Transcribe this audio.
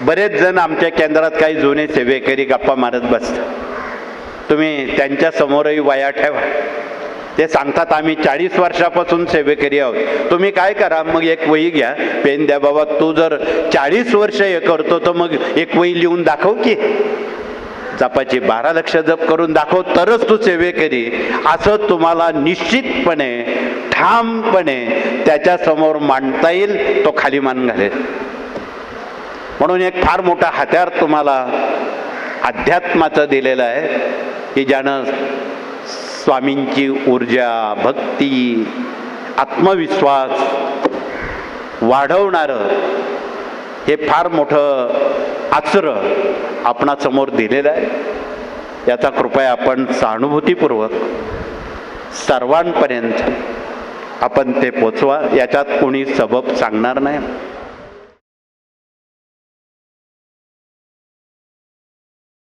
बरेच जण आमच्या केंद्रात काही जुने सेवेकरी गप्पा मारत बसतात. तुम्ही त्यांच्या समोरही वया ठेवा. ते सांगतात आम्ही चाळीस वर्षापासून सेवेकरी आहोत. तुम्ही काय करा? मग एक वही घ्या. पेन द्या बाबा. तू जर चाळीस वर्ष हे करतो तर मग एक वही लिहून दाखव की. जपाची बारा लक्ष जप करून दाखव तरच तू सेवेकरी. असं तुम्हाला निश्चितपणे ठामपणे त्याच्यासमोर मांडता येईल तो खाली मान घालेल. म्हणून एक फार मोठा हत्यार तुम्हाला अध्यात्माचं दिलेलं आहे की ज्यानं स्वामींची ऊर्जा भक्ती आत्मविश्वास वाढवणारं हे फार मोठं आचर आपणासमोर दिलेलं आहे. याचा कृपया आपण सहानुभूतीपूर्वक सर्वांपर्यंत आपण ते पोचवा. याच्यात कोणी सबब सांगणार नाही.